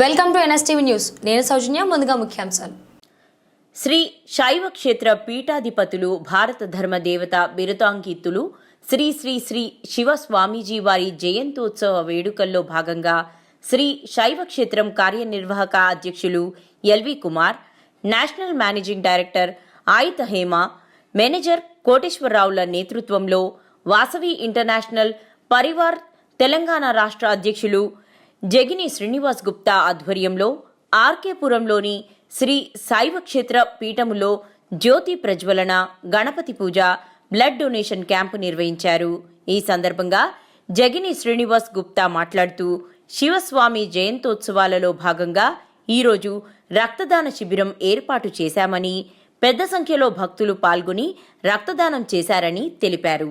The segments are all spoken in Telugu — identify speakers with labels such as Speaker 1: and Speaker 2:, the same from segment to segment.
Speaker 1: Welcome to NSTV news. నేను సౌజన్య ముందుగా ముఖ్యాంశాలు.
Speaker 2: శ్రీ శైవ క్షేత్ర పీఠాధిపతులు భారత ధర్మ దేవత బిరుతాంకితులు శ్రీ శ్రీ శ్రీ శివ స్వామీజీ వారి జయంతోత్సవ వేడుకల్లో భాగంగా శ్రీ శైవ క్షేత్రం కార్యనిర్వాహక అధ్యక్షులు L V Kumar national managing director Aitha Hema manager కోటేశ్వరరావుల నేతృత్వంలో వాసవి ఇంటర్నేషనల్ పరివార్ తెలంగాణ రాష్ట్ర అధ్యక్షులు జగిని శ్రీనివాస్ గుప్తా ఆధ్వర్యంలో ఆర్కేపురంలోని శ్రీ శైవక్షేత్ర పీఠములో జ్యోతి ప్రజ్వలన గణపతి పూజ బ్లడ్ డొనేషన్ క్యాంపు నిర్వహించారు. ఈ సందర్భంగా జగిని శ్రీనివాస్ గుప్తా మాట్లాడుతూ శివస్వామి జయంతోత్సవాలలో భాగంగా ఈరోజు రక్తదాన శిబిరం ఏర్పాటు చేశామని పెద్ద సంఖ్యలో భక్తులు పాల్గొని రక్తదానం చేశారని తెలిపారు.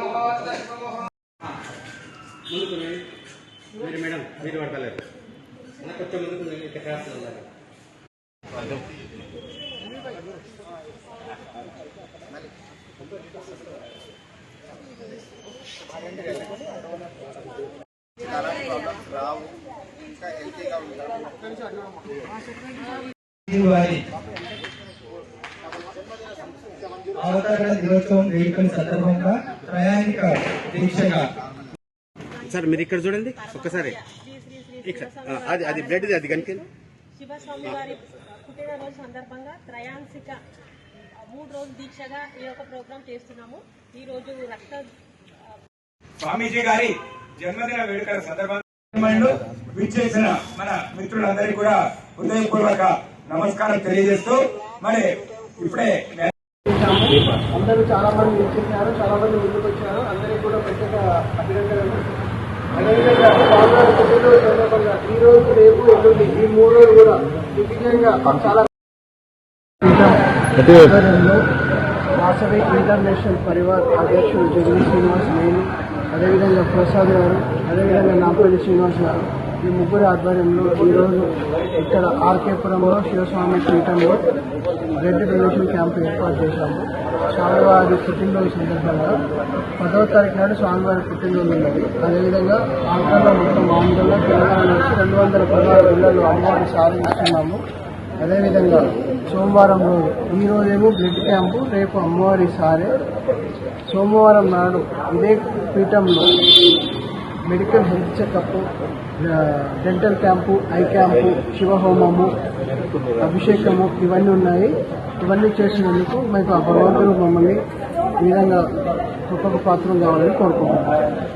Speaker 3: మేడం కొంచెం ముందుకు ఇక్కడ
Speaker 4: దినోత్సవం వేడుకల సందర్భంగా ప్రయాణిక దీక్షగా
Speaker 3: సార్ మీరు ఇక్కడ చూడండి ఒక్కసారి. అది అది బ్లడ్ అది
Speaker 5: శివస్వామి పుట్టినరోజు సందర్భంగా త్రయాంశిక మూడు రోజులు దీక్షగా ఈ యొక్క ప్రోగ్రాం చేస్తున్నాము. ఈ రోజు రక్త
Speaker 6: స్వామీజీ గారి జన్మదిన వేడుకల సందర్భంగా విచ్చేసిన మన మిత్రులందరికీ కూడా హృదయపూర్వక నమస్కారం తెలియజేస్తూ మరి ఇప్పుడే
Speaker 7: అందరూ చాలా మంది వచ్చేసారు చాలా మంది ముందుకు వచ్చారు అందరికీ కూడా ప్రత్యేక అభినందనలు. ఈ రోజు రేపు ఎల్లుండి ఈ మూడు రోజులు కూడా చాలా వాసవి ఇంటర్నేషనల్ పరివార్ అధ్యక్షుడు జగన్ శ్రీనివాస్ నేను అదేవిధంగా ప్రసాద్ గారు అదేవిధంగా నాపల్లి శ్రీనివాస్ గారు. ఈ ముగ్గురు ఆధ్వర్యంలో ఈరోజు ఇక్కడ ఆర్కేపురంలో శివస్వామి పీఠంలో బ్లడ్ డొనేషన్ క్యాంప్ ఏర్పాటు చేశాము స్వామివారి పుట్టినరోజు సందర్భంగా పదవ తారీఖు నాడు స్వామివారి పుట్టినరోజు ఉన్నది అదేవిధంగా ఆంధ్రలో మొత్తం మామూలుగా తెలంగాణ నుంచి రెండు వందల పదహారు ఇళ్ళలో అమ్మవారిని సాధిస్తున్నాము అదేవిధంగా సోమవారం రోజు ఈ రోజేమో బ్లడ్ క్యాంపు రేపు అమ్మవారి సారే. సోమవారం నాడు ఇదే పీఠంలో medical health checkup dental camp eye camp శివహోమము అభిషేకము ఇవన్నీ ఉన్నాయి. ఇవన్నీ చేసినందుకు మీకు ఆ భగవంతుడు మమ్మల్ని ఈ విధంగా గొప్ప పాత్రం కావాలని కోరుకుంటున్నాను